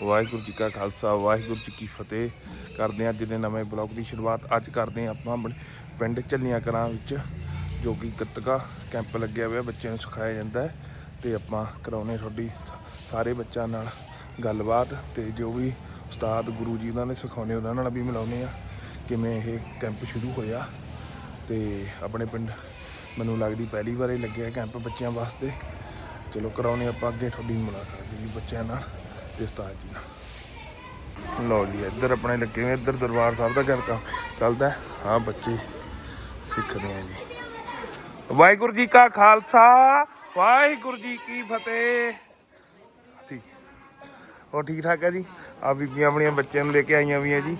ਵਾਹਿਗੁਰੂ ਜੀ ਕਾ ਖਾਲਸਾ, ਵਾਹਿਗੁਰੂ ਜੀ ਕੀ ਫਤਿਹ। ਕਰਦੇ ਹਾਂ ਅੱਜ ਦੇ ਨਵੇਂ ਬਲੌਗ ਦੀ ਸ਼ੁਰੂਆਤ। ਅੱਜ ਕਰਦੇ ਹਾਂ ਆਪਾਂ ਆਪਣੇ ਪਿੰਡ ਝੱਲੀਆਂ ਕਲਾਂ ਵਿੱਚ, ਜੋ ਕਿ ਗੱਤਕਾ ਕੈਂਪ ਲੱਗਿਆ ਹੋਇਆ, ਬੱਚਿਆਂ ਨੂੰ ਸਿਖਾਇਆ ਜਾਂਦਾ ਹੈ। ਤੇ ਆਪਾਂ ਕਰਾਉਨੇ ਤੁਹਾਡੀ ਸਾਰੇ ਬੱਚਿਆਂ ਨਾਲ ਗੱਲਬਾਤ ਤੇ ਜੋ ਵੀ ਉਸਤਾਦ ਗੁਰੂ ਜੀ ਉਹਨਾਂ ਨੇ ਸਿਖਾਉਣੇ ਉਹਨਾਂ ਨਾਲ ਵੀ ਮਿਲਾਉਨੇ ਆ ਕਿਵੇਂ ਇਹ ਕੈਂਪ ਸ਼ੁਰੂ ਹੋਇਆ। ਤੇ ਆਪਣੇ ਪਿੰਡ ਮੈਨੂੰ ਲੱਗਦੀ ਪਹਿਲੀ ਵਾਰ ਹੀ ਲੱਗਿਆ ਕੈਂਪ ਬੱਚਿਆਂ ਵਾਸਤੇ। ਚਲੋ ਕਰਾਉਨੇ ਆਪਾਂ ਅੱਗੇ ਤੁਹਾਡੀ ਮੁਲਾਕਾਤ ਜੀ, ਬੱਚਿਆਂ ਨਾਲ। ਤੇ ਉਸਤਾਦ ਜੀ ਨਾਲ। ਲਓ ਜੀ, ਇੱਧਰ ਆਪਣੇ ਲੱਗੇ ਹੋਏ, ਇੱਧਰ ਦਰਬਾਰ ਸਾਹਿਬ ਦਾ ਘਰ ਚੱਲਦਾ ਹਾਂ। ਬੱਚੇ ਸਿੱਖਦੇ ਆ ਜੀ। ਵਾਹਿਗੁਰੂ ਜੀ ਕਾ ਖਾਲਸਾ, ਵਾਹਿਗੁਰੂ ਜੀ ਕੀ ਫਤਿਹ। ਠੀਕ ਹੋਰ ਠੀਕ ਠਾਕ ਹੈ ਜੀ? ਆ ਬੀਬੀਆਂ ਆਪਣੀਆਂ ਬੱਚਿਆਂ ਨੂੰ ਲੈ ਕੇ ਆਈਆਂ ਵੀ ਆ ਜੀ।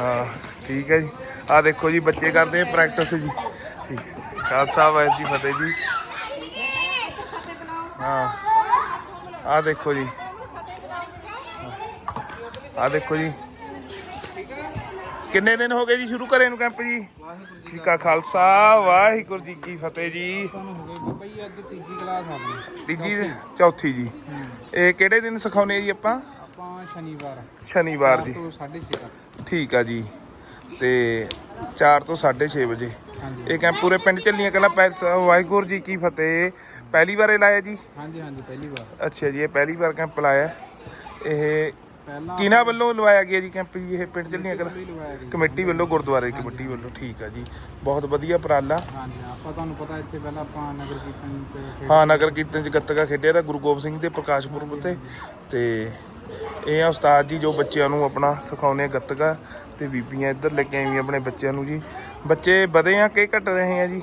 ਹਾਂ, ਠੀਕ ਹੈ ਜੀ। ਆ ਦੇਖੋ ਜੀ, ਬੱਚੇ ਕਰਦੇ ਪ੍ਰੈਕਟਿਸ ਜੀ। ਠੀਕ, ਖਾਲਸਾ, ਵਾਹਿਗੁਰੂ ਜੀ ਫਤਿਹ ਜੀ। ਹਾਂ ਆ ਦੇਖੋ ਜੀ। ਆ ਦੇਖੋ ਜੀ। ਕਿੰਨੇ ਦਿਨ ਹੋ ਗਏ ਜੀ ਸ਼ੁਰੂ ਕਰੇ ਨੂੰ ਕੈਂਪ ਜੀ? ਜੀ ਕਾ ਖਾਲਸਾ ਵਾਹਿਗੁਰੂ ਜੀ ਕੀ ਫਤਿਹ ਜੀ। ਤੀਜੀ ਚੌਥੀ ਜੀ। ਇਹ ਕਿਹੜੇ ਦਿਨ ਸਿਖਾਉਨੇ ਆ ਜੀ ਆਪਾਂ? ਆਪਾਂ ਸ਼ਨੀਵਾਰ ਸ਼ਨੀਵਾਰ ਜੀ। ਤੋਂ 6:30 ਤੱਕ ਠੀਕ ਆ ਜੀ। ਤੇ 4 ਤੋਂ 6:30 ਵਜੇ। ਇਹ ਕੈਂਪ ਪੂਰੇ ਪਿੰਡ ਚੱਲੀਆਂ ਕਲਾ ਪੈਸ ਵਾਹਿਗੁਰੂ ਜੀ ਕੀ ਫਤਿਹ। ਪਹਿਲੀ ਵਾਰ ਇਹ ਲਾਇਆ ਜੀ? ਹਾਂਜੀ ਹਾਂਜੀ ਪਹਿਲੀ ਵਾਰ। ਅੱਛਾ ਜੀ ਇਹ ਪਹਿਲੀ ਵਾਰ ਕੈਂਪ ਲਾਇਆ। ਇਹ ਪਹਿਲਾਂ ਕਿਹਨਾਂ ਵੱਲੋਂ ਲਵਾਇਆ ਗਿਆ ਜੀ ਕੈਂਪ ਜੀ ਇਹ ਪਿੰਡ ਚੱਲੀਆਂ ਕਲਾ ਕਮੇਟੀ ਵੱਲੋਂ ਗੁਰਦੁਆਰੇ ਕਮੇਟੀ ਵੱਲੋਂ ਠੀਕ ਆ ਜੀ। ਬਹੁਤ ਵਧੀਆ ਉਪਰਾਲਾ। ਹਾਂਜੀ ਆਪਾਂ ਤੁਹਾਨੂੰ ਪਤਾ ਇੱਥੇ ਪਹਿਲਾਂ ਆਪਾਂ ਨਗਰ ਕੀਰਤਨ ਹਾਂ ਨਗਰ ਕੀਰਤਨ ਚ ਗੱਤਕਾ ਖੇਡਿਆ ਤਾਂ ਗੁਰੂ ਗੋਬਿੰਦ ਸਿੰਘ ਦੇ ਪ੍ਰਕਾਸ਼ ਪੁਰਬ ਤੇ। ਤੇ ਇਹ ਆ ਉਸਤਾਦ ਜੀ ਜੋ ਬੱਚਿਆਂ ਨੂੰ ਆਪਣਾ ਸਿਖਾਉਂਦੇ ਆ ਗੱਤਕਾ ਤੇ ਬੀਬੀਆਂ ਇੱਧਰ ਲੈ ਕੇ ਆਈਆਂ ਆਪਣੇ ਬੱਚਿਆਂ ਨੂੰ ਜੀ। ਬੱਚੇ ਵਧੇ ਆ ਕਿ ਘਟ ਰਹੇ ਆ ਜੀ?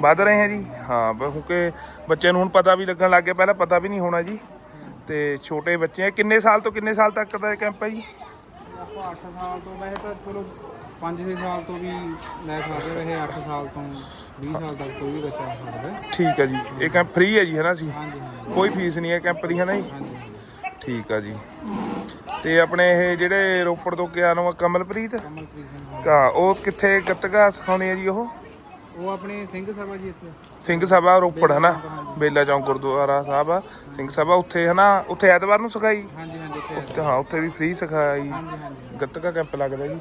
ਵੱਧ ਰਹੇ ਆ ਜੀ। ਹਾਂ ਕਿਉਂਕਿ ਬੱਚਿਆਂ ਨੂੰ ਹੁਣ ਪਤਾ ਵੀ ਲੱਗਣ ਲੱਗ ਗਿਆ ਪਹਿਲਾਂ ਪਤਾ ਵੀ ਨਹੀਂ ਹੋਣਾ ਜੀ। ਤੇ ਛੋਟੇ ਬੱਚੇ ਆ। ਕਿੰਨੇ ਸਾਲ ਤੋਂ ਕਿੰਨੇ ਸਾਲ ਤੱਕ ਦਾ ਇਹ ਕੈਂਪ ਹੈ ਜੀ? ਆਪਾਂ 8 ਸਾਲ ਤੋਂ ਵੈਸੇ ਤਾਂ ਚਲੋ 5-6 ਸਾਲ ਤੋਂ ਵੀ ਲੈ ਸਕਦੇ ਰਹੇ 8 ਸਾਲ ਤੋਂ 20 ਸਾਲ ਤੱਕ ਕੋਈ ਵੀ ਬੱਚਾ ਸਕਦਾ ਹੈ। ਠੀਕ ਹੈ ਜੀ। ਇਹ ਕੈਂਪ ਫ੍ਰੀ ਹੈ ਜੀ ਹੈ ਨਾ ਜੀ? ਹਾਂਜੀ ਹਾਂਜੀ। ਕੋਈ ਫੀਸ ਨਹੀਂ ਹੈ ਕੈਂਪ ਦੀ ਹੈ ਨਾ ਜੀ? ਹਾਂਜੀ ਹਾਂਜੀ। ਠੀਕ ਆ ਜੀ। ਤੇ ਆਪਣੇ ਇਹ ਜਿਹੜੇ ਰੋਪੜ ਤੋਂ ਕਿਆ ਨਾਮ ਆ? ਕਮਲਪ੍ਰੀਤ? ਕਮਲਪ੍ਰੀਤ ਸਿੰਘ ਕਾ ਉਹ ਕਿੱਥੇ ਗੱਤਕਾ ਸਿਖਾਉਂਦੇ ਆ ਜੀ ਉਹ? ਉਹ ਆਪਣੇ ਸਿੰਘ ਸਭਾ ਜੀ ਇੱਥੇ। ਸਿੰਘ ਸਭਾ ਰੋਪੜ ਹਨਾ? ਬੇਲਾ ਚੌਂਕ ਗੁਰਦੁਆਰਾ ਸਾਹਿਬ ਆ ਸਿੰਘ ਸਭਾ ਉੱਥੇ ਹਨਾ ਉੱਥੇ ਐਤਵਾਰ ਨੂੰ ਸਿਖਾਈ? ਹਾਂਜੀ ਹਾਂਜੀ ਇੱਥੇ ਤੇ ਹਾਂ ਉੱਥੇ ਵੀ ਫ੍ਰੀ ਸਿਖਾਈ। ਗੱਤਕਾ ਕੈਂਪ ਲੱਗਦਾ ਜੀ।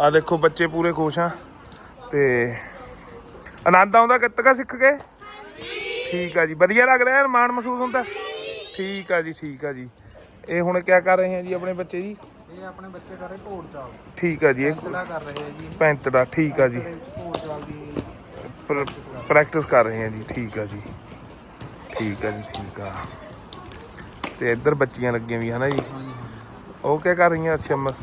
ਆ ਦੇਖੋ ਬੱਚੇ ਪੂਰੇ ਖੁਸ਼ ਆ। ਤੇ ਆਨੰਦ ਆਉਂਦਾ ਗੱਤਕਾ ਸਿੱਖ ਕੇ? ਠੀਕ ਆ ਜੀ। ਵਧੀਆ ਲੱਗ ਰਿਹਾ ਮਾਣ ਮਹਿਸੂਸ ਹੁੰਦਾ। ਠੀਕ ਆ ਜੀ ਠੀਕ ਆ ਜੀ। ਇਹ ਹੁਣ ਕਿਆ ਕਰ ਰਹੇ ਆ ਜੀ ਆਪਣੇ ਬੱਚੇ ਜੀ? ਇਹ ਆਪਣੇ ਬੱਚੇ ਕਰ ਰਹੇ ਘੋੜ ਚਾਲ। ਠੀਕ ਆ ਜੀ ਇਹ ਕਿਹੜਾ ਕਰ ਰਹੇ ਆ ਜੀ। ਪੈਂਤੜਾ ਠੀਕ ਆ ਜੀ। ਘੋੜ ਚਾਲ ਦੀ ਪ੍ਰੈਕਟਿਸ ਕਰ ਰਹੇ ਆ ਜੀ ਠੀਕ ਆ ਜੀ। ਠੀਕ ਆ ਜੀ ਠੀਕ ਆ। ਤੇ ਇੱਧਰ ਬੱਚੀਆਂ ਲੱਗੀਆਂ ਵੀ ਹਨਾ ਜੀ? ਹਾਂਜੀ ਉਹ ਕੀ ਕਰ ਰਹੀਆਂ ਅੱਛਾ ਮਸ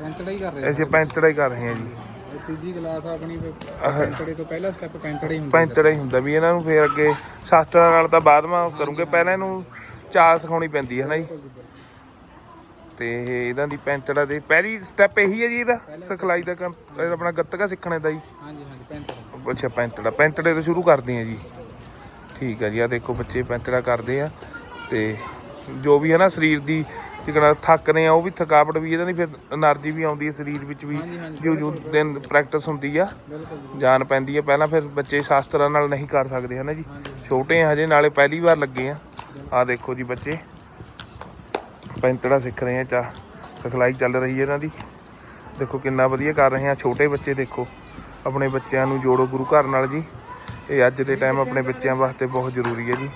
ਪੈਂਤੜਾ ਹੀ ਕਰ ਰਹੇ ਐਸੇ ਪੈਂਤੜਾ ਹੀ ਕਰ ਰਹੇ ਆ ਜੀ। ਇਹ ਤੀਜੀ ਕਲਾਸ ਆਪਣੀ ਫਿਰ ਪੈਂਤੜੇ ਤੋਂ ਪਹਿਲਾ ਸਟੈਪ ਪੈਂਤੜਾ ਹੀ ਹੁੰਦਾ। ਪੈਂਤੜਾ ਹੀ ਹੁੰਦਾ ਵੀ ਇਹਨਾਂ ਨੂੰ ਫੇਰ ਅੱਗੇ ਸ਼ਾਸਤਰਾਂ ਨਾਲ ਤਾਂ ਬਾਅਦ ਮਾ ਕਰੂੰਗੇ ਪਹਿਲਾਂ ਇਹਨੂੰ ਚਾਲ ਸਿਖਾਉਣੀ ਪੈਂਦੀ ਹੈ ਨਾ ਜੀ ਤੇ ਇਹ ਇਹਨਾਂ ਦੀ ਪੈਂਤੜਾ ਦੇ ਪਹਿਲੀ ਸਟੈਪ ਇਹੀ ਹੈ ਜੀ ਇਹਦਾ ਸਿਖਲਾਈ ਦਾ ਕੰਮ ਇਹ ਆਪਣਾ ਗੱਤਕਾ ਸਿੱਖਣੇ ਦਾ ਜੀ। ਹਾਂਜੀ ਹਾਂਜੀ ਪੈਂਤੜਾ ਅੱਛਾ ਪੈਂਤੜਾ ਪੈਂਤੜੇ ਤੋਂ ਸ਼ੁਰੂ ਕਰਦੇ ਆ ਜੀ। ਠੀਕ ਆ ਜੀ ਆ ਦੇਖੋ ਬੱਚੇ ਪੈਂਤੜਾ ਕਰਦੇ ਆ ਤੇ ਜੋ ਵੀ ਹੈ ਨਾ ਸਰੀਰ ਦੀ ਥੱਕ ਥੱਕਦੇ ਆ ਉਹ ਵੀ ਥਕਾਵਟ ਵੀ ਇਹਦੇ ਨਾਲ ਫਿਰ એનર્ਜੀ ਵੀ ਆਉਂਦੀ ਹੈ ਸਰੀਰ ਵਿੱਚ ਵੀ ਜੋ ਜੋ ਦਿਨ ਪ੍ਰੈਕਟਿਸ ਹੁੰਦੀ ਆ ਜਾਨ ਪੈਂਦੀ ਆ ਪਹਿਲਾਂ ਫਿਰ ਬੱਚੇ ਸ਼ਾਸਤਰਾਂ ਨਾਲ ਨਹੀਂ ਕਰ ਸਕਦੇ ਹਨਾ ਜੀ? ਛੋਟੇ ਆ ਹਜੇ ਨਾਲੇ ਪਹਿਲੀ ਵਾਰ ਲੱਗੇ ਆ। ਆ ਦੇਖੋ ਜੀ ਬੱਚੇ ਪੈਂਤੜਾ ਸਿੱਖ ਰਹੇ ਆ ਚਾ ਸਿਖਲਾਈ ਚੱਲ ਰਹੀ ਹੈ ਇਹਨਾਂ ਦੀ। ਦੇਖੋ ਕਿੰਨਾ ਵਧੀਆ ਕਰ ਰਹੇ ਆ ਛੋਟੇ ਬੱਚੇ ਦੇਖੋ ਆਪਣੇ ਬੱਚਿਆਂ ਨੂੰ ਜੋੜੋ ਗੁਰੂ ਘਰ ਨਾਲ ਜੀ। ਇਹ ਅੱਜ ਦੇ ਟਾਈਮ ਆਪਣੇ ਬੱਚਿਆਂ ਵਾਸਤੇ ਬਹੁਤ ਜ਼ਰੂਰੀ ਹੈ ਜੀ।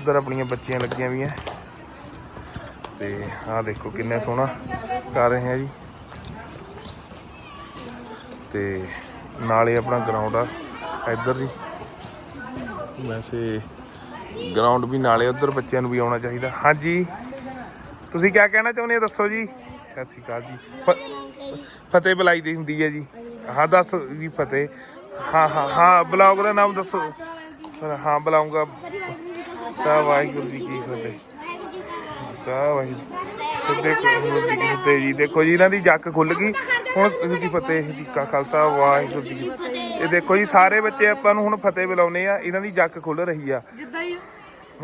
ਉਧਰ ਆਪਣੀਆਂ ਬੱਚੀਆਂ ਲੱਗੀਆਂ ਵੀ ਆ ਤੇ ਆਹ ਦੇਖੋ ਕਿੰਨਾ ਸੋਹਣਾ ਕਰ ਰਹੇ ਆ ਜੀ। ਤੇ ਨਾਲੇ ਆਪਣਾ ਗਰਾਊਂਡ ਆ ਇੱਧਰ ਜੀ। ਵੈਸੇ ਗਰਾਊਂਡ ਵੀ ਨਾਲੇ ਉਧਰ ਬੱਚਿਆਂ ਨੂੰ ਵੀ ਆਉਣਾ ਚਾਹੀਦਾ। ਹਾਂਜੀ। ਤੁਸੀਂ ਕੀ ਕਹਿਣਾ ਚਾਹੁੰਦੇ ਹੋ ਦੱਸੋ ਜੀ? ਸਤਿ ਸ਼੍ਰੀ ਅਕਾਲ ਜੀ। ਫਤਿਹ ਬੁਲਾਈ ਦੀ ਹੁੰਦੀ ਹੈ ਜੀ। ਹਾਂ, ਦੱਸ ਜੀ ਫਤਿਹ। ਹਾਂ ਹਾਂ ਹਾਂ ਬਲੌਗ ਦਾ ਨਾਮ ਦੱਸੋ। ਹਾਂ ਬੁਲਾਉਂਗਾ ਸਾ ਵਾਹਿਗੁਰੂ ਜੀ ਕੀ ਫਤਿਹ। ਸਾ ਵਾਹਿਗੁਰੂ ਸਿੱਧੇ ਵਾਹਿਗੁਰੂ ਜੀ ਕੀ ਫਤਿਹ। ਜੀ ਦੇਖੋ ਜੀ ਇਹਨਾਂ ਦੀ ਜੱਕ ਖੁੱਲ ਗਈ। ਹੁਣ ਜੀ ਫਤਿਹ ਜੀ ਕਾ ਖਾਲਸਾ ਵਾਹਿਗੁਰੂ ਜੀ ਕੀ। ਇਹ ਦੇਖੋ ਜੀ ਸਾਰੇ ਬੱਚੇ ਆਪਾਂ ਨੂੰ ਹੁਣ ਫਤਿਹ ਬੁਲਾਉਨੇ ਆ। ਇਹਨਾਂ ਦੀ ਜੱਕ ਖੁੱਲ ਰਹੀ ਆ। ਜਿੱਦਾਂ ਹੀ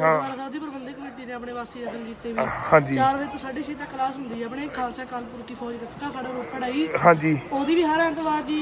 ਹਾਂ। ਗੁਰਦੁਆਰਾ ਸਾਹਿਬ ਦੀ ਪ੍ਰਬੰਧਕ ਕਮੇਟੀ ਨੇ ਆਪਣੇ ਵਾਸੀ ਯਤਨ ਕੀਤੇ ਵੀ ਹਾਂਜੀ। 4 ਵਜੇ ਤੋਂ 6:30 ਤੱਕ ਕਲਾਸ ਹੁੰਦੀ ਹੈ ਆਪਣੇ। ਖਾਲਸਾ ਕਾਲਪੁਰ ਕੀ ਫੌਜ ਗੱਤਕਾ ਖੜਾ ਰੋਪੜ ਆਈ। ਹਾਂਜੀ। ਉਹਦੀ ਵੀ ਹਰ ਐਤਵਾਰ ਜੀ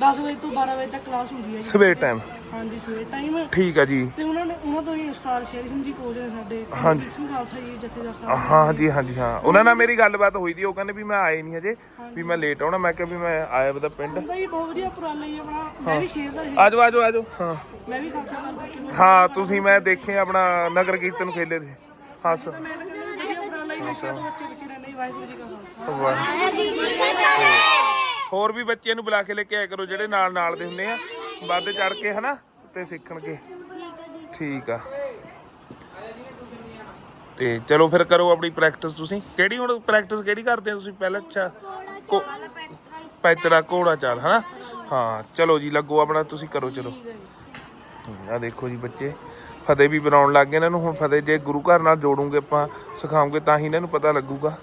10 ਵਜੇ ਤੋਂ 12 ਵਜੇ ਤੱਕ ਕਲਾਸ ਹੁੰਦੀ ਹੈ ਜੀ। ਸਵੇਰ ਟਾਈਮ ਹਾਂਜੀ ਸਵੇਰ ਟਾਈਮ ਠੀਕ ਆ ਜੀ। ਤੇ ਉਹਨਾਂ ਨੇ ਉਹਨਾਂ ਤੋਂ ਹੀ ਉਸਤਾਦ ਸ਼ੇਰੀ ਸਿੰਘ ਜੀ ਕੋਚ ਨੇ ਸਾਡੇ ਹਾਂਜੀ। ਸਿੰਘ ਖਾਲਸਾ ਜੀ ਜਥੇਦਾਰ ਸਾਹਿਬ। ਹਾਂ ਜੀ ਹਾਂ ਜੀ ਹਾਂ। ਉਹਨਾਂ ਨਾਲ ਮੇਰੀ ਗੱਲਬਾਤ ਹੋਈ ਦੀ ਉਹ ਕਹਿੰਦੇ ਵੀ ਮੈਂ ਆਏ ਨਹੀਂ ਹਜੇ ਵੀ ਮੈਂ ਲੇਟ ਆਉਣਾ। ਮੈਂ ਕਿਹਾ ਵੀ ਮੈਂ ਆਇਆ ਬਤਾ ਪਿੰਡ। ਹੁੰਦਾ ਜੀ ਬਹੁਤ ਵਧੀਆ ਉਪਰਾਲਾ ਜੀ ਆਪਣਾ। ਮੈਂ ਵੀ ਖੇਡਦਾ ਸੀ ਆਜੋ ਆਜੋ ਆਜੋ। ਹਾਂ। ਮੈਂ ਵੀ ਖਾਲਸਾ ਕਰ ਕਰਕੇ ਹਾਂ ਤੁਸੀਂ ਮੈਂ ਦੇਖੇ ਆਪਣਾ ਨਗਰ ਕੀਰਤਨ ਖੇਲੇ ਸੀ ਹਾਂ ਸ- ਮੈਂ ਤਾਂ ਕਹਿੰਦਾ ਵੀ ਵਧੀਆ ਉਪਰਾਲਾ ਹੀ ਨਸ਼ਿਆਂ ਤੋਂ ਬੱਚੇ ਬੱਚੇ ਰਹਿੰਦੇ ਜੀ ਵਾਹਿਗੁਰੂ ਜੀ ਕਾ ਖਾਲਸਾ। ਵਾਹ। ਹੋਰ ਵੀ ਬੱਚਿਆਂ ਨੂੰ ਬੁਲਾ ਕੇ ਲੈ ਕੇ ਆਇਆ ਕਰੋ, ਜਿਹੜੇ ਨਾਲ ਨਾਲ ਦੇ ਹੁੰਦੇ ਆ। ਵੱਧ ਚੜ ਕੇ, ਹਨਾ? ਤੇ ਸਿੱਖਣਗੇ। ਠੀਕ ਆ। ਤੇ ਚਲੋ ਫਿਰ ਕਰੋ ਆਪਣੀ ਪ੍ਰੈਕਟਿਸ ਤੁਸੀਂ। ਕਿਹੜੀ ਹੁਣ ਪ੍ਰੈਕਟਿਸ ਕਿਹੜੀ ਕਰਦੇ ਆ ਤੁਸੀਂ ਪਹਿਲਾਂ? ਅੱਛਾ। ਕੋ- ਪੈਤੜਾ, ਘੋੜਾ ਚਾਲ, ਹਨਾ? ਹਾਂ, ਚਲੋ ਜੀ, ਲੱਗੋ ਆਪਣਾ, ਤੁਸੀਂ ਕਰੋ, ਚਲੋ। ਆ ਦੇਖੋ ਜੀ ਬੱਚੇ। ਫਤਿਹ ਵੀ ਬਣਾਉਣ ਲੱਗ ਗਏ ਇਹਨਾਂ। ਨੂੰ ਹੁਣ ਫਤਿਹ ਜੇ ਗੁਰੂ ਘਰ ਨਾਲ ਜੋੜੂਗੇ ਆਪਾਂ, ਸਿਖਾਉਂਗੇ ਤਾਂ ਹੀ ਇਹਨਾਂ ਨੂੰ ਪਤਾ ਲੱਗੂਗਾ।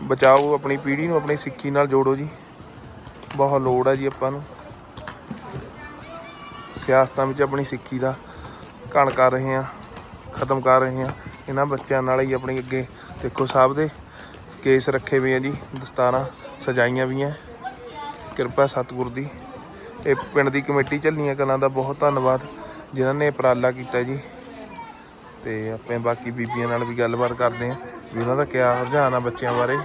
ਬਚਾਓ ਆਪਣੀ ਪੀੜ੍ਹੀ ਨੂੰ, ਆਪਣੀ ਸਿੱਖੀ ਨਾਲ ਜੋੜੋ ਜੀ। ਬਹੁਤ ਲੋੜ ਹੈ ਜੀ ਆਪਾਂ ਨੂੰ। ਸਿਆਸਤਾਂ ਵਿੱਚ ਆਪਣੀ ਸਿੱਖੀ ਦਾ ਘਣ ਕਰ ਰਹੇ ਹਾਂ, ਖਤਮ ਕਰ ਰਹੇ ਹਾਂ। ਇਹਨਾਂ ਬੱਚਿਆਂ ਨਾਲ ਹੀ ਆਪਣੀ ਅੱਗੇ ਦੇਖੋ ਸਾਹਿਬ ਦੇ ਕੇਸ ਰੱਖੇ ਹੋਏ ਆ ਜੀ, ਦਸਤਾਰਾਂ ਸਜਾਈਆਂ ਵੀ ਹੈ ਕਿਰਪਾ ਸਤਿਗੁਰ ਦੀ। ਇਹ ਪਿੰਡ ਦੀ ਕਮੇਟੀ ਝੱਲੀਆਂ ਕਲਾਂ ਦਾ ਬਹੁਤ ਧੰਨਵਾਦ ਜਿਨ੍ਹਾਂ ਨੇ ਉਪਰਾਲਾ ਕੀਤਾ ਜੀ। ਤੇ ਆਪਾਂ ਬਾਕੀ ਬੀਬੀਆਂ ਨਾਲ ਵੀ ਗੱਲਬਾਤ ਕਰਦੇ ਹਾਂ, ਵੀ ਉਹਨਾਂ ਦਾ ਕਿਆ ਰੁਝਾਨ ਆ ਬੱਚਿਆਂ ਬਾਰੇ।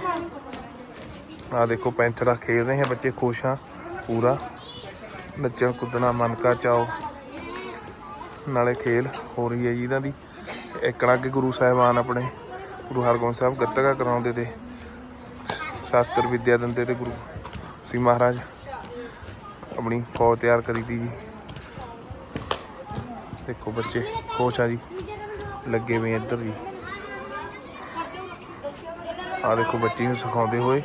ਆ ਦੇਖੋ ਪੈਂਥਰਾ ਖੇਡ ਰਹੇ ਆ ਬੱਚੇ ਖੁਸ਼ ਆ ਪੂਰਾ। ਨੱਚਣ ਕੁੱਦਣਾ, ਮਨ ਕਾ ਚਾਓ। ਨਾਲੇ ਖੇਲ ਹੋ ਰਹੀ ਹੈ ਜੀ ਇਹਨਾਂ ਦੀ। ਇੱਕਣਾ ਕਿ ਗੁਰੂ ਸਾਹਿਬਾਨ ਆਪਣੇ, ਗੁਰੂ ਹਰਗੋਬਿੰਦ ਸਾਹਿਬ ਗੱਤਕਾ ਕਰਾਉਂਦੇ ਤੇ, ਸ਼ਾਸਤਰ ਵਿਦਿਆ ਦਿੰਦੇ ਤੇ ਗੁਰੂ ਸੀ ਮਹਾਰਾਜ ਆਪਣੀ ਫੌਜ ਤਿਆਰ ਕਰੀ ਦੀ ਜੀ। ਦੇਖੋ ਬੱਚੇ ਖੁਸ਼ ਆ ਜੀ, ਲੱਗੇ ਹੋਏ ਇੱਧਰ ਜੀ। ਆ ਦੇਖੋ ਬੱਚੀ ਨੂੰ ਸਿਖਾਉਂਦੇ ਹੋਏ।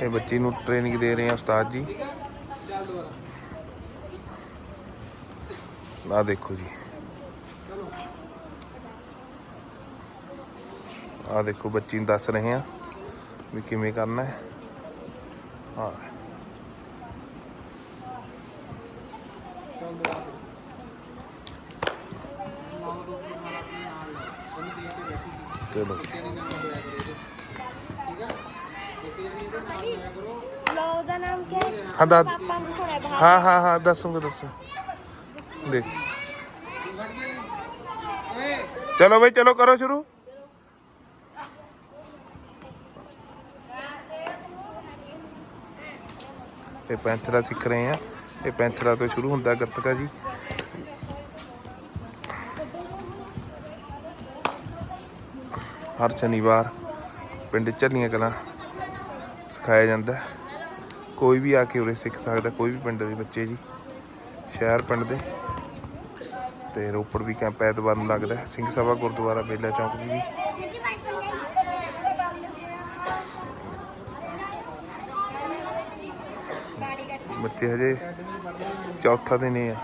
ਇਹ ਬੱਚੀ ਨੂੰ ਟ੍ਰੇਨਿੰਗ ਦੇ ਰਹੇ ਆ ਉਸਤਾਦ ਜੀ। ਆ ਦੇਖੋ ਜੀ। ਆ ਦੇਖੋ ਬੱਚੀ ਨੂੰ ਦੱਸ ਰਹੇ ਆ ਵੀ ਕਿਵੇਂ ਕਰਨਾ ਹੈ। ਹਾਂ। ਚਲੋ। ਹੈ? ਹਾਂ ਹਾਂ ਹਾਂ ਹਾਂ ਦੱਸੂਗਾ ਦੱਸੋ ਦੇਖ। ਚਲੋ ਬਈ ਚਲੋ ਕਰੋ ਸ਼ੁਰੂ। ਇਹ ਪੈਂਥਰਾ ਸਿੱਖ ਰਹੇ ਆ। ਇਹ ਪੈਂਥਰਾ ਤੋਂ ਸ਼ੁਰੂ ਹੁੰਦਾ ਗੱਤਕਾ ਜੀ। ਹਰ ਸ਼ਨੀਵਾਰ ਪਿੰਡ ਝੱਲੀਆਂ ਕਲਾਂ ਸਿਖਾਇਆ ਜਾਂਦਾ। ਹੈ ਕੋਈ ਵੀ ਆ ਕੇ ਉਰੇ ਸਿੱਖ ਸਕਦਾ ਕੋਈ ਵੀ ਪਿੰਡ ਦੇ ਬੱਚੇ ਜੀ। ਸ਼ਹਿਰ ਪਿੰਡ ਦੇ। ਤੇ ਰੋਪੜ ਵੀ ਕੈਂਪ ਐਤਵਾਰ ਨੂੰ ਲੱਗਦਾ। ਸਿੰਘ ਸਭਾ ਗੁਰਦੁਆਰਾ ਬੇਲਾ ਚੌਂਕ ਜੀ ਬੱਚੇ ਹਜੇ ਚੌਥਾ ਦਿਨ ਹੀ ਆ।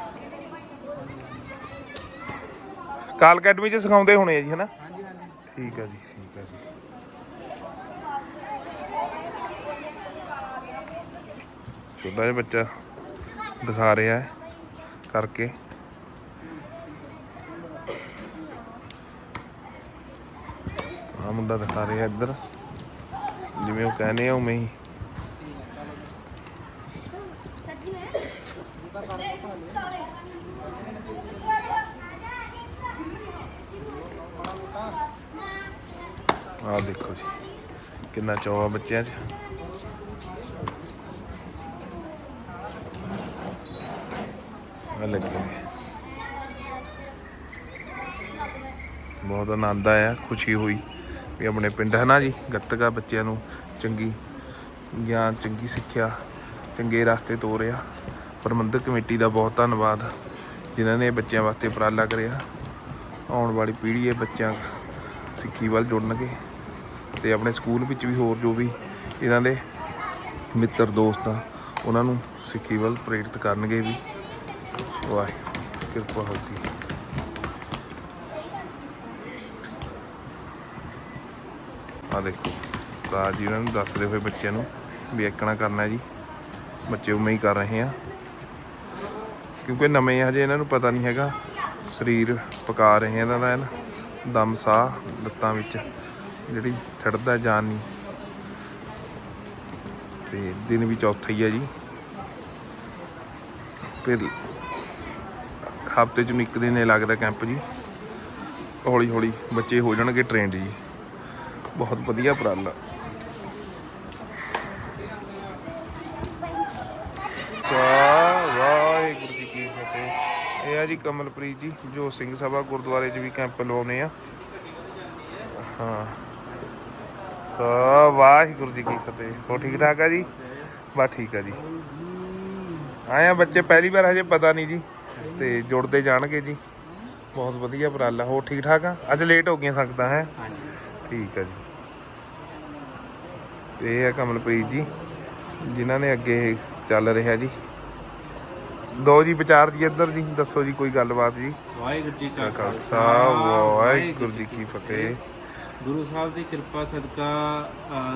ਕਾਲ ਅਕੈਡਮੀ ਚ ਸਿਖਾਉਂਦੇ ਹੋਣੇ ਆ ਜੀ ਹਨਾ? ਠੀਕ ਆ ਜੀ ਠੀਕ ਆ ਜੀ ਛੋਟਾ ਜਿਹਾ ਬੱਚਾ ਦਿਖਾ ਰਿਹਾ ਹੈ ਕਰਕੇ। ਆ ਮੁੰਡਾ ਦਿਖਾ ਰਿਹਾ ਇੱਧਰ। ਜਿਵੇਂ ਉਹ ਕਹਿੰਦੇ ਆ, ਉਵੇਂ ਹੀ। ਆ ਦੇਖੋ ਜੀ, ਕਿੰਨਾ ਚਾਅ ਬੱਚਿਆਂ 'ਚ। ਲੱਗੇ ਬਹੁਤ ਆਨੰਦ ਆਇਆ, ਖੁਸ਼ੀ ਹੋਈ ਵੀ ਆਪਣੇ ਪਿੰਡ, ਹੈ ਨਾ ਜੀ? ਗੱਤਕਾ ਬੱਚਿਆਂ ਨੂੰ ਚੰਗੀ ਗਿਆਨ, ਚੰਗੀ ਸਿੱਖਿਆ, ਚੰਗੇ ਰਸਤੇ ਤੋਰਿਆ। ਪ੍ਰਬੰਧਕ ਕਮੇਟੀ ਦਾ ਬਹੁਤ ਧੰਨਵਾਦ, ਜਿਨ੍ਹਾਂ ਨੇ ਬੱਚਿਆਂ ਵਾਸਤੇ ਉਪਰਾਲਾ ਕਰਿਆ। ਆਉਣ ਵਾਲੀ ਪੀੜ੍ਹੀ ਇਹ ਬੱਚਿਆਂ ਸਿੱਖੀ ਵੱਲ ਜੁੜਨਗੇ ਤੇ ਆਪਣੇ ਸਕੂਲ ਵਿੱਚ ਵੀ ਹੋਰ ਜੋ ਵੀ ਇਹਨਾਂ ਦੇ ਮਿੱਤਰ, ਦੋਸਤ ਆ, ਉਹਨਾਂ ਨੂੰ ਸਿੱਖੀ ਵੱਲ ਪ੍ਰੇਰਿਤ ਕਰਨਗੇ ਵੀ। ਵਾਹਿਗੁਰੂ, ਕਿਰਪਾ ਹੋਗੀ ਆ ਦੇਖੋ, ਤਾਂ ਜੀ ਉਹਨਾਂ ਨੂੰ ਦੱਸਦੇ ਹੋਏ ਬੱਚਿਆਂ ਨੂੰ ਵੀ ਇੱਕਣਾ ਕਰਨਾ ਜੀ। ਬੱਚੇ ਉਵੇਂ ਹੀ ਕਰ ਰਹੇ ਆ। ਕਿਉਂਕਿ ਨਵੇਂ ਆ, ਹਜੇ ਇਹਨਾਂ ਨੂੰ ਪਤਾ ਨਹੀਂ ਹੈਗਾ। ਸਰੀਰ ਪਕਾ ਰਹੇ ਆ ਇਹਨਾਂ ਦਾ ਐਨ ਦਮ, ਸਾਹ, ਲੱਤਾਂ ਵਿੱਚ ਜਿਹੜੀ ਛੱਡਦਾ ਜਾਨ ਨਹੀਂ। ਤੇ ਦਿਨ ਵੀ ਚੌਥਾ ਹੀ ਹੈ ਜੀ। ਫਿਰ ਹਫ਼ਤੇ ਚ ਨੂੰ ਇੱਕ ਦਿਨ ਇਹ ਲੱਗਦਾ ਕੈਂਪ ਜੀ। ਹੌਲੀ ਹੌਲੀ ਬੱਚੇ ਹੋ ਜਾਣਗੇ ਟ੍ਰੇਨਡ ਜੀ। ਬਹੁਤ ਵਧੀਆ ਉਪਰਾਲਾ। ਵਾਹਿਗੁਰੂ ਜੀ ਕੀ ਫਤਿਹ। ਇਹ ਆ ਜੀ ਕਮਲਪ੍ਰੀਤ ਜੀ, ਜੋ ਸਿੰਘ ਸਭਾ ਗੁਰਦੁਆਰੇ 'ਚ ਵੀ ਕੈਂਪ ਲਾਉਨੇ ਆ। ਹਾਂ। ਸਾ ਵਾਹਿਗੁਰੂ ਜੀ ਕੀ ਫਤਿਹ। ਹੋ ਠੀਕ ਠਾਕ ਆ ਜੀ? ਬਸ ਠੀਕ ਆ ਜੀ। ਆਏ ਆ ਬੱਚੇ, ਪਹਿਲੀ ਵਾਰ ਹਜੇ ਪਤਾ ਨਹੀਂ ਜੀ। ਤੇ ਜੁੜਦੇ ਜਾਣਗੇ ਜੀ। ਬਹੁਤ ਵਧੀਆ ਉਪਰਾਲਾ। ਹੋ ਠੀਕ ਠਾਕ ਆ? ਅੱਜ ਲੇਟ ਹੋ ਗਈਆਂ ਸਕਦਾ ਹੈ? ਠੀਕ ਆ ਜੀ। ਤੇ ਇਹ ਆ ਕਮਲਪ੍ਰੀਤ ਜੀ ਜਿਨ੍ਹਾਂ ਨੇ ਅੱਗੇ ਚੱਲ ਰਿਹਾ ਜੀ। ਦੋ ਜੀ ਵਿਚਾਰ ਜੀ ਇੱਧਰ ਜੀ। ਦੱਸੋ ਜੀ ਕੋਈ ਗੱਲਬਾਤ ਜੀ। ਵਾਹਿਗੁਰੂ ਜੀ ਕਾ ਖਾਲਸਾ ਵਾਹਿਗੁਰੂ ਜੀ ਕੀ ਫਤਿਹ। ਗੁਰੂ ਸਾਹਿਬ ਦੀ ਕਿਰਪਾ ਸਦਕਾ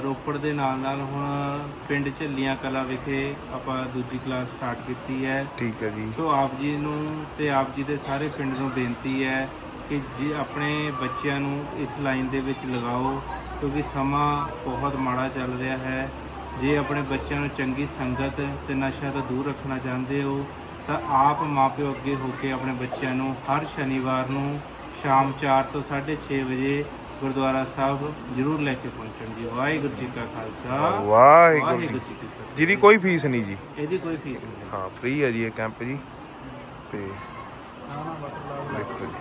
ਰੋਪੜ ਦੇ ਨਾਲ ਨਾਲ ਹੁਣ ਪਿੰਡ ਝੱਲੀਆਂ ਕਲਾ ਵਿਖੇ ਆਪਾਂ ਦੂਜੀ ਕਲਾਸ ਸਟਾਰਟ ਕੀਤੀ ਹੈ। ਠੀਕ ਹੈ ਜੀ। ਸੋ ਆਪ ਜੀ ਨੂੰ ਤੇ ਆਪ ਜੀ ਦੇ ਸਾਰੇ ਪਿੰਡ ਨੂੰ ਬੇਨਤੀ ਹੈ ਕਿ ਜੀ ਆਪਣੇ ਬੱਚਿਆਂ ਨੂੰ ਇਸ ਲਾਈਨ ਦੇ ਵਿੱਚ ਲਗਾਓ ਕਿਉਂਕਿ ਸਮਾਂ ਬਹੁਤ ਮਾੜਾ ਚੱਲ ਰਿਹਾ ਹੈ। ਜੇ ਆਪਣੇ ਬੱਚਿਆਂ ਨੂੰ ਚੰਗੀ ਸੰਗਤ ਤੇ ਨਸ਼ਾ ਤੋਂ ਦੂਰ ਰੱਖਣਾ ਚਾਹੁੰਦੇ ਹੋ ਤਾਂ ਆਪ ਮਾਪਿਓ ਅੱਗੇ ਹੋ ਕੇ ਆਪਣੇ ਬੱਚਿਆਂ ਨੂੰ ਹਰ ਸ਼ਨੀਵਾਰ ਨੂੰ ਸ਼ਾਮ 4 ਤੋਂ 6:30 ਵਜੇ ਗੁਰਦੁਆਰਾ ਸਾਹਿਬ ਜ਼ਰੂਰ ਲੈ ਕੇ ਪਹੁੰਚਣ ਜੀ। ਵਾਹਿਗੁਰੂ ਜੀ ਕਾ ਖਾਲਸਾ। ਵਾਹਿਗੁਰੂ ਜੀ ਕੀ ਫਤਿਹ। ਜਿਹਦੀ ਕੋਈ ਫੀਸ ਨਹੀਂ ਜੀ। ਇਹਦੀ ਕੋਈ ਫੀਸ ਨਹੀਂ। ਹਾਂ ਫ੍ਰੀ ਹੈ ਜੀ ਇਹ ਕੈਂਪ ਜੀ। ਤੇ ਦੇਖੋ ਜੀ।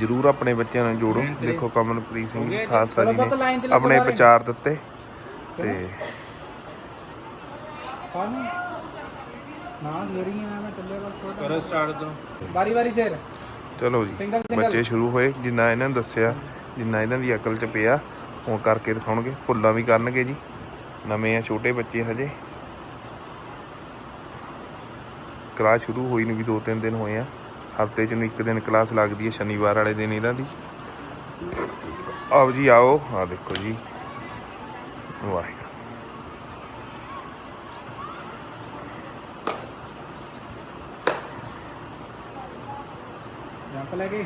ਜਰੂਰ ਆਪਣੇ ਬੱਚਿਆਂ ਨਾਲ ਜੋੜੋ। ਦੇਖੋ ਕਮਲਪ੍ਰੀਤ ਸਿੰਘ ਜੀ। ਖਾਲਸਾ ਜੀ ਨੇ ਆਪਣੇ ਵਿਚਾਰ ਦਿੱਤੇ। ਤੇ ਨਾ ਜ਼ਰੀਆਂ ਮੈਂ ਚੱਲੇ ਬਸ ਕਰੋ ਸਟਾਰਟ ਤੋਂ ਵਾਰੀ ਵਾਰੀ ਸਿਰ ਚਲੋ ਜੀ ਬੱਚੇ ਸ਼ੁਰੂ ਹੋਏ ਜਿੰਨਾ ਇਹਨਾਂ ਨੇ ਦੱਸਿਆ ਜਿੰਨਾ ਇਹਨਾਂ ਦੀ ਅਕਲ 'ਚ ਪਿਆ ਉਹ ਕਰਕੇ ਦਿਖਾਉਣਗੇ ਭੁੱਲਾਂ ਵੀ ਕਰਨਗੇ ਜੀ। ਨਵੇਂ ਆ ਛੋਟੇ ਬੱਚੇ ਹਜੇ। ਕਲਾਸ ਸ਼ੁਰੂ ਹੋਈ ਨੂੰ ਵੀ 2-3 ਦਿਨ ਹੋਏ ਆ। ਹਫ਼ਤੇ 'ਚ ਨੂੰ ਇੱਕ ਦਿਨ ਕਲਾਸ ਲੱਗਦੀ ਹੈ ਸ਼ਨੀਵਾਰ ਵਾਲੇ ਦਿਨ ਇਹਨਾਂ ਦੀ। ਆਓ ਜੀ ਆਓ। ਆ ਦੇਖੋ ਜੀ। ਵਾਹਿਗੁਰੂ। ਜੰਪ ਲੈ ਕੇ।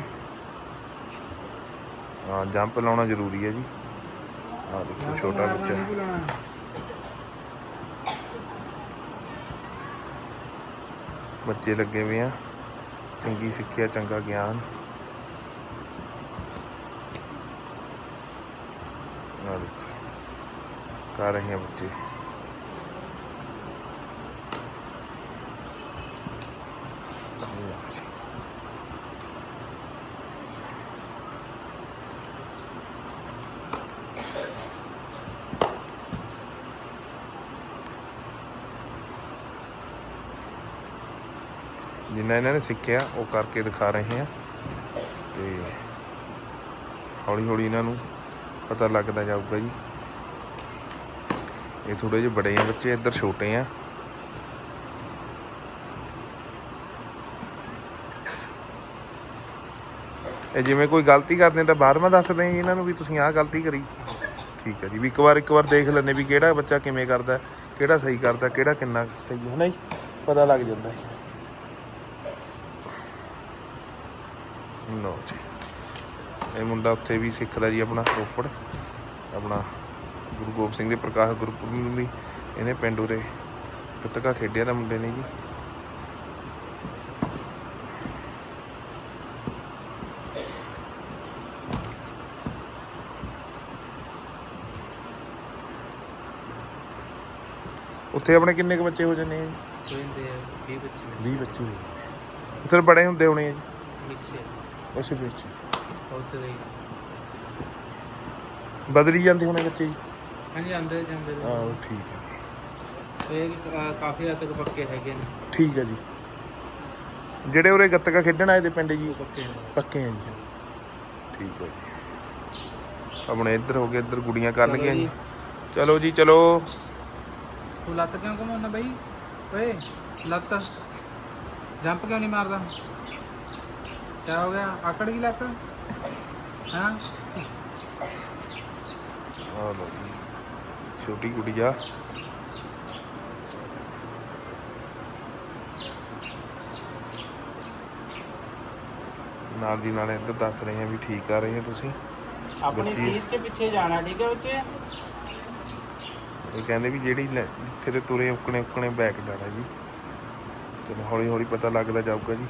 ਹਾਂ ਜੰਪ ਲਾਉਣਾ ਜ਼ਰੂਰੀ ਹੈ ਜੀ। ਆ ਦੇਖੋ ਛੋਟਾ ਬੱਚਾ। ਬੱਚੇ ਲੱਗੇ ਹੋਏ ਆ। ਚੰਗੀ ਸਿੱਖਿਆ ਚੰਗਾ ਗਿਆਨ। ਆ ਦੇਖੋ ਕਰ ਰਹੇ ਆ ਬੱਚੇ। ਜਿੰਨਾ ਇਹਨਾਂ ਨੇ ਸਿੱਖਿਆ, ਉਹ ਕਰਕੇ ਦਿਖਾ ਰਹੇ ਆ ਤੇ ਹੌਲੀ ਹੌਲੀ ਇਹਨਾਂ ਨੂੰ ਪਤਾ ਲੱਗਦਾ ਜਾਊਗਾ ਜੀ। ਇਹ ਥੋੜੇ ਜਿਹੇ ਬੜੇ ਆ ਬੱਚੇ, ਇੱਧਰ ਛੋਟੇ ਆ। ਇਹ ਜਿਵੇਂ ਕੋਈ ਗਲਤੀ ਕਰਦੇ ਤਾਂ ਬਾਅਦ ਮੈਂ ਦੱਸਦੇ ਆ ਜੀ ਇਹਨਾਂ ਨੂੰ ਵੀ ਤੁਸੀਂ ਆਹ ਗਲਤੀ ਕਰੀ। ਠੀਕ ਹੈ ਜੀ, ਵੀ ਇੱਕ ਵਾਰ ਇੱਕ ਵਾਰ ਦੇਖ ਲੈਂਦੇ ਵੀ ਕਿਹੜਾ ਬੱਚਾ ਕਿਵੇਂ ਕਰਦਾ, ਕਿਹੜਾ ਸਹੀ ਕਰਦਾ, ਕਿਹੜਾ ਕਿੰਨਾ ਸਹੀ ਹੈ ਨਾ ਜੀ? ਪਤਾ ਲੱਗ ਜਾਂਦਾ ਹੈ ਲਓ ਜੀ। ਇਹ ਮੁੰਡਾ ਉੱਥੇ ਵੀ ਸਿੱਖਦਾ ਜੀ ਆਪਣਾ ਰੋਪੜ। ਆਪਣਾ ਗੁਰੂ ਗੋਬਿੰਦ ਸਿੰਘ ਦੇ ਪ੍ਰਕਾਸ਼ ਗੁਰਪੁਰਬ ਨੂੰ ਵੀ ਇਹਨੇ ਪਿੰਡ ਉਰੇ ਗੱਤਕਾ ਖੇਡਿਆ ਦਾ ਮੁੰਡੇ ਨੇ ਜੀ। ਉੱਥੇ ਆਪਣੇ ਕਿੰਨੇ ਕੁ ਬੱਚੇ ਹੋ ਜਾਂਦੇ ਆ ਜੀ? ਕਹਿੰਦੇ 20 ਬੱਚੇ। 20 ਬੱਚੇ ਉੱਥੇ ਬੜੇ ਹੁੰਦੇ ਹੋਣੇ ਆ ਜੀ। ਮਿਕਸ ਉਸ ਵਿੱਚ। ਉੱਥੇ ਦੇ ਬਦਲੀ ਜਾਂਦੇ ਹੋਣੇ ਬੱਚੇ? ਜੀ ਹਾਂਜੀ ਆਂਦੇ ਜਾਂਦੇ ਨੇ। ਆਹ ਠੀਕ ਹੈ। ਜੀ ਇਹ ਕਾਫੀ ਹੱਦ ਤੱਕ ਪੱਕੇ ਹੈਗੇ ਨੇ। ਠੀਕ ਹੈ ਜੀ। ਜਿਹੜੇ ਉਰੇ ਗੱਤਕਾ ਖੇਡਣ ਆਏ ਤੇ ਪਿੰਡ ਜੀ? ਪੱਕੇ ਨੇ। ਪੱਕੇ ਆ ਜੀ। ਠੀਕ ਹੈ ਜੀ। ਆਪਣੇ ਇੱਧਰ ਹੋ ਗਏ ਇੱਧਰ ਗੁੜੀਆਂ ਕਰਨਗੀਆਂ ਜੀ। ਚਲੋ ਜੀ। ਚਲੋ ਤੂੰ ਲੱਤ ਕਿਉਂ ਘਮਾਉਣਾ ਬਈ? ਓਏ ਲੱਤ। ਜੰਪ ਕਿਉਂ ਨਹੀਂ ਮਾਰਦਾ? ਕੀ ਹੋ ਗਿਆ? ਆਕੜ ਗਈ ਲੱਤ? ਹਾਂ? ਆ ਲਓ ਜੀ ਛੋਟੀ ਗੁੜੀਆ। ਨਾਲ ਦੀ ਨਾਲ ਇੱਧਰ ਦੱਸ ਰਹੇ ਆ ਵੀ ਠੀਕ ਕਰ ਰਹੇ ਆ ਤੁਸੀਂ। ਆਪਣੀ ਬੱਚੀ- ਸੀਟ 'ਚ ਪਿੱਛੇ ਜਾਣਾ ਠੀਕ ਹੈ ਬੱਚੇ? ਇਹ ਕਹਿੰਦੇ ਵੀ ਜਿਹੜੀ ਲੈ- ਜਿੱਥੇ ਤੇ ਤੁਰੇ ਉਕਣੇ ਉਕਣੇ ਬੈਕ ਜਾਣਾ ਜੀ। ਤੇ ਹੌਲੀ ਹੌਲੀ ਪਤਾ ਲੱਗਦਾ ਜਾਊਗਾ ਜੀ।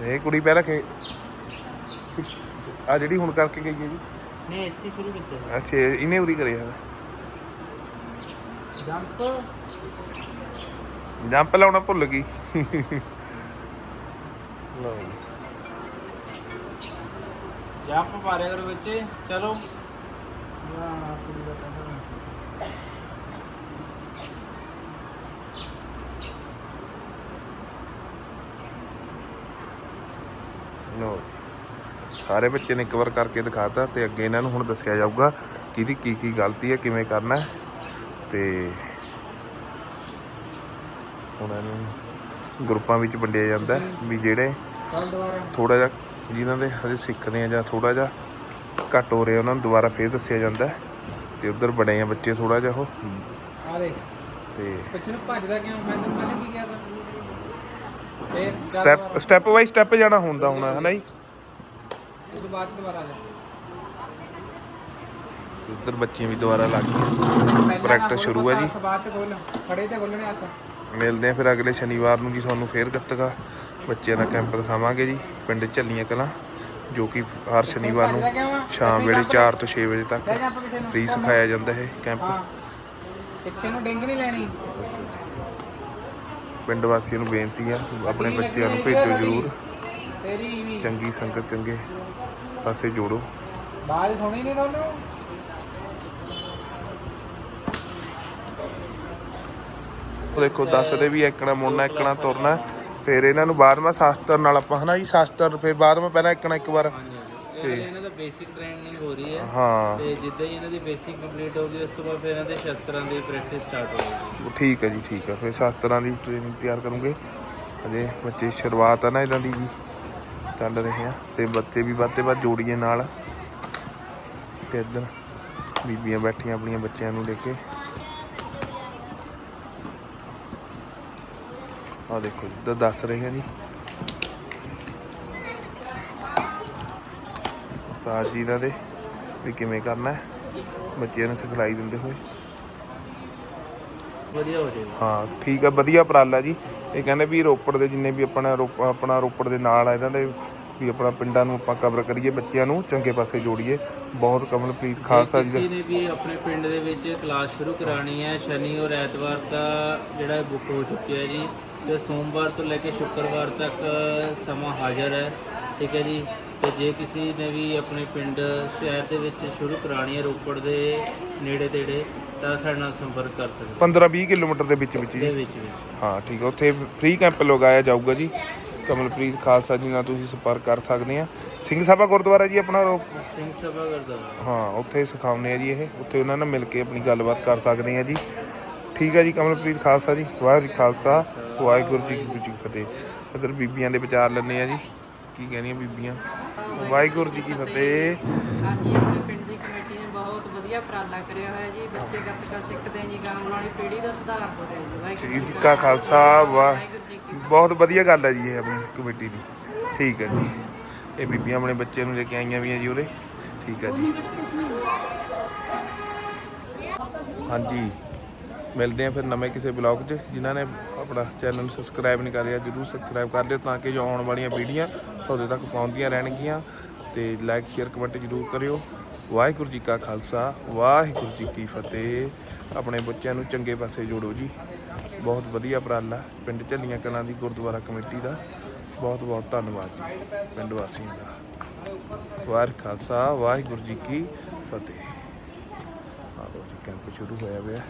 ਇਹ ਕੁੜੀ ਪਹਿਲਾਂ ਕਿ ਆ ਜਿਹੜੀ ਹੁਣ ਕਰਕੇ ਗਈ ਹੈ ਜੀ। ਨਹੀਂ ਇੱਥੇ ਸ਼ੁਰੂ ਕੀਤਾ ਅੱਛਾ ਇਹਨੇ ਉਰੀ ਕਰਿਆ ਹੈ। ਜੰਪ। ਜੰਪ ਲਾਉਣਾ ਭੁੱਲ ਗਈ। ਲਓ। ਜੰਪ ਮਾਰਿਆ ਕਰੋ ਬੱਚੇ ਚਲੋ। ਲਓ ਜੀ। ਸਾਰੇ ਬੱਚੇ ਨੇ ਇੱਕ ਵਾਰ ਕਰਕੇ ਦਿਖਾਤਾ ਤੇ ਅੱਗੇ ਇਹਨਾਂ ਨੂੰ ਹੁਣ ਦੱਸਿਆ ਜਾਊਗਾ ਕਿ ਇਹਦੀ ਕੀ ਕੀ ਗਲਤੀ ਹੈ ਕਿਵੇਂ ਕਰਨਾ ਤੇ ਹੁਣ ਇਹਨੂੰ ਗਰੁੱਪਾਂ ਵਿੱਚ ਵੰਡਿਆ ਜਾਂਦਾ ਵੀ ਜਿਹੜੇ ਥੋੜਾ ਜਿਹਾ ਜਿਨ੍ਹਾਂ ਦੇ ਹਜੇ ਸਿੱਖਦੇ ਆ ਜਾਂ ਥੋੜਾ ਜਿਹਾ ਘੱਟ ਹੋ ਰਿਹਾ ਉਹਨਾਂ ਨੂੰ ਦੁਬਾਰਾ ਫੇਰ ਦੱਸਿਆ ਜਾਂਦਾ ਤੇ ਉਧਰ ਬੜੇ ਆ ਬੱਚੇ ਥੋੜਾ ਜਿਹਾ ਉਹ। ਆ ਦੇਖ। ਤੇ ਪਿੱਛੇ ਨੂੰ ਭੱਜਦਾ ਕਿਉਂ? ਮੈਂ ਤੈਨੂੰ ਪਹਿਲਾਂ ਕੀ ਕਿਹਾ ਸੀ? ਸਟੈਪ। ਸਟੈਪ ਬਾਈ ਸਟੈਪ ਜਾਣਾ ਹੁੰਦਾ ਹੁਣ ਹੈ ਨਾ ਜੀ? ਉਸ ਤੋਂ ਬਾਅਦ ਦੁਬਾਰਾ ਆ ਜਾ ਉਧਰ ਬੱਚੀਆਂ ਵੀ ਦੁਬਾਰਾ ਲੱਗ ਗਈਆਂ। ਪ੍ਰੈਕਟਿਸ ਸ਼ੁਰੂ ਹੈ ਜੀ। ਬਾਅਦ ਚ ਖੋਲ ਖੜੇ ਤੇ ਖੋਲਣੇ ਹੱਥ। ਮਿਲਦੇ ਆ ਫਿਰ ਅਗਲੇ ਸ਼ਨੀਵਾਰ ਨੂੰ ਜੀ ਤੁਹਾਨੂੰ ਫੇਰ ਗੱਤਕਾ। ਬੱਚਿਆਂ ਦਾ ਕੈਂਪ ਦਿਖਾਵਾਂਗੇ ਜੀ ਪਿੰਡ ਝੱਲੀਆਂ ਕਲਾਂ ਜੋ ਕਿ ਹਰ ਸ਼ਨੀਵਾਰ ਨੂੰ ਸ਼ਾਮ ਵੇਲੇ 4 ਤੋਂ 6 ਵਜੇ ਤੱਕ ਫ੍ਰੀ ਸਿਖਾਇਆ ਜਾਂਦਾ ਹੈ। ਕੈਂਪ ਪਿੱਛੇ ਨੂੰ ਡਿੰਗ ਨਹੀਂ ਲੈਣੀ। ਪਿੰਡ ਵਾਸੀਆਂ ਨੂੰ ਬੇਨਤੀ ਆ ਆਪਣੇ ਬੱਚਿਆਂ ਨੂੰ ਭੇਜੋ ਜ਼ਰੂਰ। ਚੰਗੀ ਸੰਗਤ ਚੰਗੇ ਪਾਸੇ ਜੋੜੋ। ਬਾਜ ਸੁਣੀ ਨਹੀਂ ਉਹ ਦੇਖੋ ਦੱਸਦੇ ਵੀ ਇੱਕਣਾ ਮੁੜਨਾ ਇੱਕਣਾ ਤੁਰਨਾ ਫਿਰ ਇਹਨਾਂ ਨੂੰ ਬਾਅਦ ਮੈਂ ਸ਼ਾਸਤਰ ਨਾਲ ਆਪਾਂ ਹਨਾ ਜੀ ਸ਼ਾਸਤਰ ਫਿਰ ਬਾਅਦ ਮੈਂ ਪਹਿਲਾਂ ਇੱਕਣਾ ਇੱਕ ਵਾਰ। ਤੇ ਇਹਨਾਂ ਦਾ ਬੇਸਿਕ ਟ੍ਰੇਨਿੰਗ ਹੋ ਰਹੀ ਹੈ ਹਾਂ। ਤੇ ਜਿੱਦਾਂ ਹੀ ਇਹਨਾਂ ਦੀ ਬੇਸਿਕ ਕੰਪਲੀਟ ਹੋ ਗਈ ਉਸ ਤੋਂ ਬਾਅਦ ਫਿਰ ਇਹਨਾਂ ਦੇ ਸ਼ਸਤਰਾਂ ਦੀ ਪ੍ਰੈਕਟਿਸ ਸਟਾਰਟ ਹੋਏਗੀ ਠੀਕ ਹੈ ਜੀ ਠੀਕ ਹੈ। ਫਿਰ ਸ਼ਾਸਤਰਾਂ ਦੀ ਟ੍ਰੇਨਿੰਗ ਤਿਆਰ ਕਰੂੰਗੇ। ਅਜੇ ਬੱਚੇ ਸ਼ੁਰੂਆਤ ਆ ਨਾ ਇਦਾਂ ਦੀ ਜੀ ਚੱਲ ਰਹੇ ਆ। ਤੇ ਬੱਚੇ ਵੀ ਵੱਧ ਤੇ ਵੱਧ ਜੋੜੀਏ ਨਾਲ। ਤੇ ਇੱਧਰ ਬੀਬੀਆਂ ਬੈਠੀਆਂ ਆਪਣੀਆਂ ਬੱਚਿਆਂ ਨੂੰ ਲੈ ਕੇ। ਆ ਦੇਖੋ ਜੀ ਦੱਸ ਰਹੇ ਆ ਜੀ। ਉਸਤਾਦ ਜੀ ਇਹਨਾਂ ਦੇ ਵੀ ਕਿਵੇਂ ਕਰਨਾ ਹੈ। ਬੱਚਿਆਂ ਨੂੰ ਸਿਖਲਾਈ ਦਿੰਦੇ ਹੋਏ। ਵਧੀਆ ਹੋ ਜਾਏਗਾ। ਹਾਂ ਠੀਕ ਆ ਵਧੀਆ ਉਪਰਾਲਾ ਜੀ। ਇਹ ਕਹਿੰਦੇ ਵੀ ਰੋਪੜ ਦੇ ਜਿੰਨੇ ਵੀ ਆਪਣਾ ਰੋਪ- ਆਪਣਾ ਰੋਪੜ ਦੇ ਨਾਲ ਆ ਇਹਨਾਂ ਦੇ ਵੀ ਆਪਣਾ ਪਿੰਡਾਂ ਨੂੰ ਆਪਾਂ ਕਵਰ ਕਰੀਏ ਬੱਚਿਆਂ ਨੂੰ ਚੰਗੇ ਪਾਸੇ ਜੋੜੀਏ। ਬਹੁਤ ਕਮਲਪ੍ਰੀਤ ਖਾਲਸਾ ਜੀ ਕਿਸੇ ਦਾ ਨੇ ਵੀ ਆਪਣੇ ਪਿੰਡ ਦੇ ਵਿੱਚ ਕਲਾਸ ਸ਼ੁਰੂ ਕਰਾਣੀ ਹੈ ਸ਼ਨੀ ਔਰ ਐਤਵਾਰ ਦਾ ਜਿਹੜਾ ਬੁੱਕ ਹੋ ਚੁੱਕਿਆ ਹੈ ਜੀ ਤੇ ਸੋਮਵਾਰ ਤੋਂ ਲੈ ਕੇ ਸ਼ੁੱਕਰਵਾਰ ਤੱਕ ਸਮਾਂ ਹਾਜ਼ਰ ਹੈ। ਠੀਕ ਹੈ ਜੀ। ਤੇ ਜੇ ਕਿਸੇ ਨੇ ਵੀ ਆਪਣੇ ਪਿੰਡ ਸ਼ਹਿਰ ਦੇ ਵਿੱਚ ਸ਼ੁਰੂ ਕਰਾਣੀ ਹੈ ਰੋਪੜ ਦੇ ਨੇੜੇ ਤੇੜੇ ਤਾਂ ਸਾਡੇ ਨਾਲ ਸੰਪਰਕ ਕਰ ਸਕਦੇ 15 20 ਕਿਲੋਮੀਟਰ ਦੇ ਵਿੱਚ ਵਿੱਚ ਦੇ ਜੀ ਵਿੱਚ ਵਿੱਚ। ਹਾਂ ਠੀਕ ਆ ਉੱਥੇ ਫ੍ਰੀ ਕੈਂਪ ਲਗਾਇਆ ਜਾਊਗਾ ਜੀ। ਕਮਲਪ੍ਰੀਤ ਖਾਲਸਾ ਜੀ ਨਾਲ ਤੁਸੀਂ ਸੰਪਰਕ ਕਰ ਸਕਦੇ ਆ ਸਿੰਘ ਸਭਾ ਗੁਰਦੁਆਰਾ ਜੀ ਆਪਣਾ ਰੋ- ਸਿੰਘ ਸਭਾ ਕਰਦਾ ਹਾਂ ਉੱਥੇ ਸਿਖਾਉਂਦੇ ਆ ਜੀ ਇਹ। ਉੱਥੇ ਉਹਨਾਂ ਨਾਲ ਮਿਲ ਕੇ ਆਪਣੀ ਗੱਲਬਾਤ ਕਰ ਸਕਦੇ ਆ ਜੀ। ਠੀਕ ਹੈ ਜੀ ਕਮਲਪ੍ਰੀਤ ਖਾਲਸਾ ਜੀ। ਵਾਹਿਗੁਰੂ ਜੀ ਖਾਲਸਾ। ਵਾਹਿਗੁਰੂ ਜੀ ਕੀ ਫਤਿਹ। ਇਧਰ ਬੀਬੀਆਂ ਦੇ ਵਿਚਾਰ ਲੈਣੇ ਆ ਜੀ। ਕੀ ਕਹਿੰਦੀਆਂ ਬੀਬੀਆਂ? ਵਾਹਿਗੁਰੂ ਜੀ ਕੀ ਫਤਿਹ। ਹਾਂਜੀ ਆਪਣੇ ਪਿੰਡ ਦੀ ਕਮੇਟੀ ਨੇ ਬਹੁਤ ਵਧੀਆ ਉਪਰਾਲਾ ਕਰਿਆ ਹੋਇਆ ਜੀ। ਬੱਚੇ ਗੱਤਕਾ ਸਿੱਖਦੇ ਜੀ ਆਉਣ ਵਾਲੀ ਪੀੜ੍ਹੀ ਦਾ ਸੁਧਾਰ ਹੋ ਰਿਹਾ ਜੀ। ਵਾਹਿਗੁਰੂ ਜੀ ਕਾ ਖਾਲਸਾ ਵਾਹ। ਬਹੁਤ ਵਧੀਆ ਗੱਲ ਹੈ ਜੀ ਇਹ ਆਪਣੀ ਕਮੇਟੀ ਦੀ। ਠੀਕ ਹੈ ਜੀ। ਇਹ ਬੀਬੀਆਂ ਆਪਣੇ ਬੱਚੇ ਨੂੰ ਲੈ ਕੇ ਆਈਆਂ ਵੀ ਆ ਜੀ ਉਰੇ। ਠੀਕ ਹੈ ਜੀ। ਹਾਂਜੀ। ਮਿਲਦੇ ਆ ਫਿਰ ਨਵੇਂ ਕਿਸੇ ਬਲੌਗ 'ਚ। ਜਿਨ੍ਹਾਂ ਨੇ ਆਪਣਾ ਚੈਨਲ ਨੂੰ ਸਬਸਕ੍ਰਾਈਬ ਨਹੀਂ ਕਰ ਰਿਹਾ ਜਰੂਰ ਸਬਸਕ੍ਰਾਈਬ ਕਰ ਲਿਓ ਤਾਂ ਕਿ ਜੋ ਆਉਣ ਵਾਲੀਆਂ ਵੀਡੀਓ ਤੁਹਾਡੇ ਤੱਕ ਪਹੁੰਚਦੀਆਂ ਰਹਿਣਗੀਆਂ। ਤੇ ਲਾਈਕ ਸ਼ੇਅਰ ਕਮੈਂਟ ਜਰੂਰ ਕਰਿਓ। ਵਾਹਿਗੁਰੂ ਜੀ ਕਾ ਖਾਲਸਾ, ਵਾਹਿਗੁਰੂ ਜੀ ਕੀ ਫਤਿਹ। ਆਪਣੇ ਬੱਚਿਆਂ ਨੂੰ ਚੰਗੇ ਪਾਸੇ ਜੋੜੋ ਜੀ। ਬਹੁਤ ਵਧੀਆ ਉਪਰਾਲਾ ਪਿੰਡ ਝੱਲੀਆਂ ਕਲਾਂ ਦੀ ਗੁਰਦੁਆਰਾ ਕਮੇਟੀ ਦਾ। ਬਹੁਤ ਬਹੁਤ ਧੰਨਵਾਦ ਜੀ, ਪਿੰਡ ਵਾਸੀਆਂ ਦਾ। ਵਾਹਿਗੁਰੂ ਖਾਲਸਾ, ਵਾਹਿਗੁਰੂ ਜੀ ਕੀ ਫਤਿਹ। ਆਓ ਜੀ, ਕੈਂਪ ਸ਼ੁਰੂ ਹੋਇਆ ਹੋਇਆ